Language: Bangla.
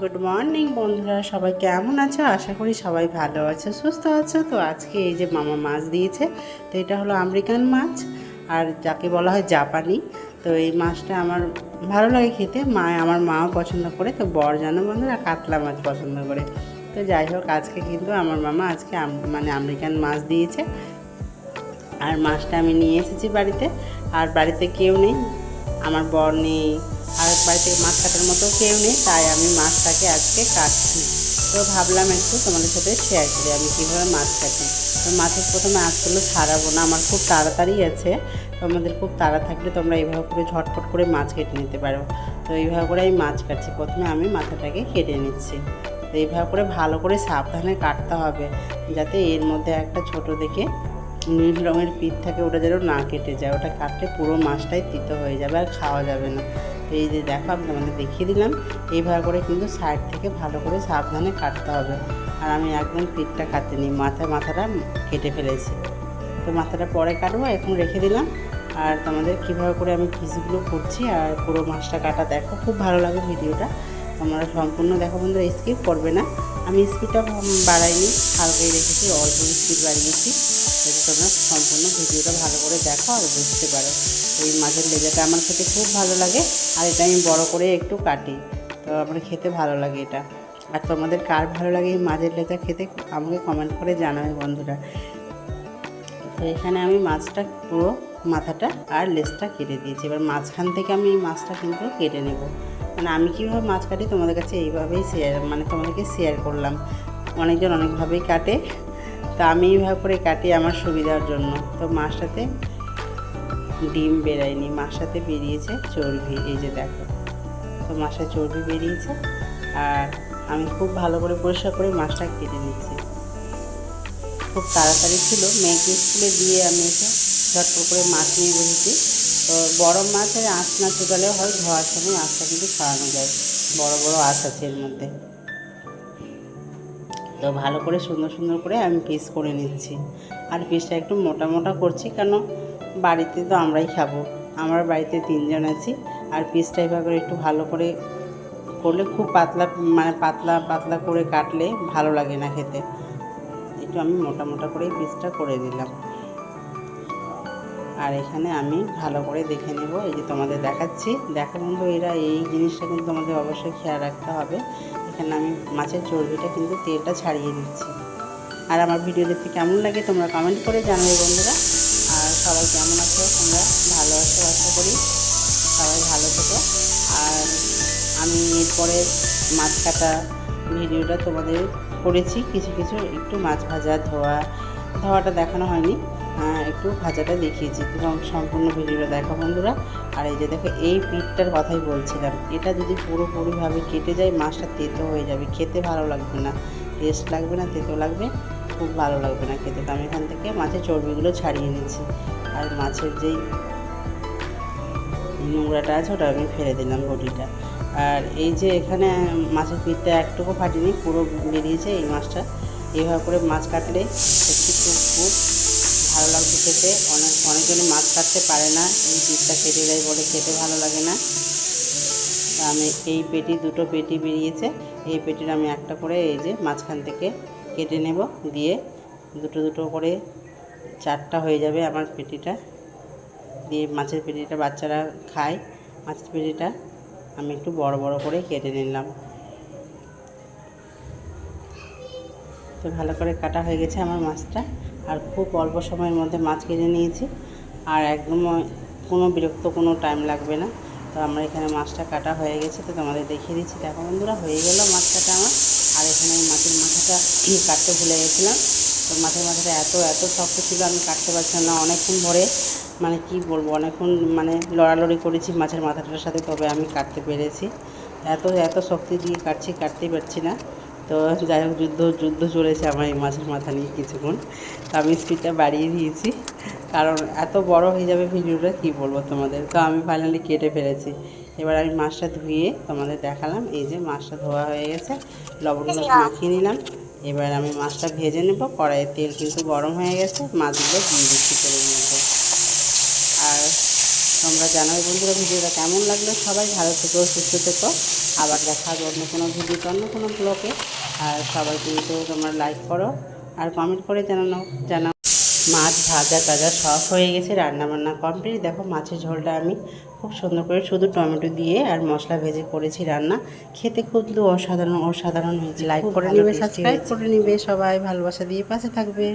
গুড মর্নিং বন্ধুরা, সবাই কেমন আছো? আশা করি সবাই ভালো আছো, সুস্থ আছো। তো আজকে এই যে মামা মাছ দিয়েছে, তো এটা হলো আমেরিকান মাছ, আর যাকে বলা হয় জাপানি। তো এই মাছটা আমার ভালো লাগে খেতে, মা, আমার মাও পছন্দ করে, তো বর জানো বন্ধুরা কাতলা মাছ পছন্দ করে। তো যাই হোক, আজকে কিন্তু আমার মামা আজকে মানে আমেরিকান মাছ দিয়েছে। আর মাছটা আমি নিয়ে এসেছি বাড়িতে, আর বাড়িতে কেউ নেই, আমার বর নেই, আর বাড়িতে মাছ কাটার মতো কেউ নেই, তাই আমি মাছটাকে আজকে কাটছি। তো ভাবলাম একটু তোমাদের সাথে শেয়ার করি আমি কীভাবে মাছ কাটি। তো মাছের প্রথমে আঁচগুলো ছাড়াবো না, আমার খুব তাড়াতাড়ি আছে। তোমাদের খুব তাড়া থাকলে তোমরা এইভাবে করে ঝটপট করে মাছ কেটে নিতে পারো। তো এইভাবে করে আমি মাছ কাটছি। প্রথমে আমি মাথাটাকে কেটে নিচ্ছি। তো এইভাবে করে ভালো করে সাবধানে কাটতে হবে, যাতে এর মধ্যে একটা ছোট দেখে নীল রঙের পিঠ থাকে, ওটা যেন না কেটে যায়। ওটা কাটলে পুরো মাছটাই তিতো হয়ে যাবে আর খাওয়া যাবে না। তো এই যে দেখো আমি তোমাদের দেখিয়ে দিলাম। এইভাবে করে কিন্তু সাইড থেকে ভালো করে সাবধানে কাটতে হবে। আর আমি একদম পিঠটা কাটিনি মাথা মাথাটা কেটে ফেলেছি। তো মাথাটা পরে কাটবো, এখন রেখে দিলাম। আর তোমাদের কীভাবে করে আমি পিসগুলো করছি আর পুরো মাছটা কাটা দেখো, খুব ভালো লাগে ভিডিওটা। তোমরা সম্পূর্ণ দেখো বন্ধুরা স্কিপ করবে না। আমি স্পিডটা বাড়াইনি, হালকাই রেখেছি, অল্প স্পিড বাড়িয়েছি। যাতে তোমরা সম্পূর্ণ ভিডিওটা ভালো করে দেখো আর বুঝতে পারো। এই মাছের লেজাটা আমার খেতে খুব ভালো লাগে আর এটা আমি বড় করে একটু কাটি, তো আমার খেতে ভালো লাগে এটা। আর তোমাদের কার ভালো লাগে এই মাছের লেজা খেতে আমাকে কমেন্ট করে জানাবে বন্ধুরা। তো এখানে আমি মাছটা পুরো মাথাটা আর লেজটা কেটে দিয়েছি। এবার মাঝখান থেকে আমি এই মাছটা কিন্তু কেটে নেব। মানে আমি কীভাবে মাছ কাটি তোমাদের কাছে এইভাবেই শেয়ার মানে তোমাদেরকে শেয়ার করলাম। অনেকজন অনেকভাবেই কাটে। তো আমি এইভাবে করে কাটি আমার সুবিধার জন্য। তো মাছটাতে ডিম বেরায়নি মাছটাতে বেরিয়েছে চর্বি, এই যে দেখো। তো মাছটা চর্বি বেরিয়েছে আর আমি খুব ভালো করে পরিষ্কার করে মাছটা কেটে নিচ্ছি। খুব তাড়াতাড়ি ছিল, মেয়েকে স্কুলে দিয়ে আমি এসে ঝটপট করে মাছ নিয়ে বসেছি। তো বড় মাছের আঁশ না চুকালে হয়, ধোয়ার সময় আঁশটা কিন্তু ছড়ানো যায়, বড় বড় আঁশ আছে এর মধ্যে। তো ভালো করে সুন্দর সুন্দর করে আমি পিস করে নিচ্ছি। আর পিসটা একটু মোটা মোটা করছি কেন বাড়িতে তো আমরাই খাব। আমার বাড়িতে তিনজন আছি আর পিসটা এভাবে একটু ভালো করে করলে খুব পাতলা মানে পাতলা পাতলা করে কাটলে ভালো লাগে না খেতে। একটু আমি মোটা মোটা করে পিসটা করে দিলাম। আর এখানে আমি ভালো করে দেখে নেব, এই যে তোমাদের দেখাচ্ছি। দেখো বন্ধু, এরা এই জিনিসটা কিন্তু তোমাদের অবশ্যই খেয়াল রাখতে হবে। এখানে আমি মাছের চর্বিটা কিন্তু তেলটা ছাড়িয়ে দিচ্ছি। আর আমার ভিডিও দেখতে কেমন লাগে তোমরা কমেন্ট করে জানাবে বন্ধুরা। আর সবাই কেমন আছো? তোমরা ভালো আছো, আশা করি সবাই ভালো থেকো। আর আমি এরপরে মাছ কাটা ভিডিওটা তোমাদের করেছি। কিছু কিছু একটু মাছ ভাজা, ধোয়া, ধোয়াটা দেখানো হয়নি। একটু ভাজাটা দেখিয়েছি এবং সম্পূর্ণ ভিডিওটা দেখো বন্ধুরা। আর এই যে দেখো, এই পিঠটার কথাই বলছিলাম। এটা যদি পুরোপুরিভাবে কেটে যায়, মাছটা তেতো হয়ে যাবে। খেতে ভালো লাগবে না। টেস্ট লাগবে না, তেতো লাগবে। খুব ভালো লাগবে না খেতে। তো আমি এখান থেকে মাছের চর্বিগুলো ছাড়িয়ে নিচ্ছি। আর মাছের যেই নোংরাটা আছে, ওটা আমি ফেলে দিলাম বডিটা আর এই যে এখানে মাছের পিঠটা একটুকু ফাটিনি, পুরো বেরিয়েছে এই মাছটা। এইভাবে করে মাছ কাটলে সত্যি খুব খেতে। অনেক অনেকজনই মাছ কাটতে পারে না। এই পিঠটা কেটে দেয় বলে খেতে ভালো লাগে না। আমি এই পেটি, দুটো পেটি বেরিয়েছে। এই পেটির আমি একটা করে এই যে মাঝখান থেকে কেটে নেব। দিয়ে দুটো দুটো করে চারটা হয়ে যাবে আমার পেটিটা। দিয়ে মাছের পেটিটা বাচ্চারা খায়। মাছের পেটিটা আমি একটু বড় বড় করে কেটে নিলাম। তো ভালো করে কাটা হয়ে গেছে আমার মাছটা। আর খুব অল্প সময়ের মধ্যে মাছ কেটে নিয়েছি। আর একদম কোনো বিরক্ত কোনো টাইম লাগবে না। তো আমার এখানে মাছটা কাটা হয়ে গেছে, তো তোমাদের দেখিয়ে দিচ্ছি। দেখো বন্ধুরা, হয়ে গেল মাছ কাটা আমার। আর এখানে এই মাছের মাথাটা কাটতে ভুলে গেছিলাম। তো মাছের মাথাটা এত এত শক্ত ছিল, আমি কাটতে পারছিলাম না। অনেকক্ষণ ভরে মানে কি বলব, অনেকক্ষণ মানে লড়ালড়ি করেছি মাছের মাথাটার সাথে, তবে আমি কাটতে পেরেছি। এত এত শক্তি দিয়ে কাটছি, কাটতেই পারছি না। তো যাই হোক যুদ্ধ যুদ্ধ চলেছে আমার এই মাছের মাথা নিয়ে কিছুক্ষণ। তো আমি স্পিডটা বাড়িয়ে দিয়েছি। কারণ এত বড় হয়ে যাবে ভিডিওটা কী বলব তোমাদের? তো আমি ফাইনালি কেটে ফেলেছি। এবার আমি মাছটা ধুয়ে তোমাদের দেখালাম। এই যে মাছটা ধোয়া হয়ে গেছে লবণ হলুদ মাখিয়ে নিলাম। এবার আমি মাছটা ভেজে নেব। কড়াইয়ের তেল কিন্তু গরম হয়ে গেছে মাছগুলো দিয়ে দিচ্ছি তেলের মধ্যে। তোমরা জানাবে বন্ধুরা ভিডিওটা কেমন লাগল? সবাই ভালো থেকো সুস্থ থেকো। আবার দেখা হবে অন্য কোনো ভিডিওতে অন্য কোনো ব্লগে আর সবাই কিন্তু তোমরা লাইক করো আর কমেন্ট করে জানানো জানাও। মাছ ভাজা টাজা সব হয়ে গেছে রান্না বান্না কমপ্লিট দেখো মাছের ঝোলটা আমি খুব সুন্দর করে শুধু টমেটো দিয়ে আর মশলা ভেজে করেছি রান্না। খেতে খুব অসাধারণ অসাধারণ হয়েছে। লাইক করে নিবে সাবস্ক্রাইব করে নিবে। সবাই ভালোবাসা দিয়ে পাশে থাকবে।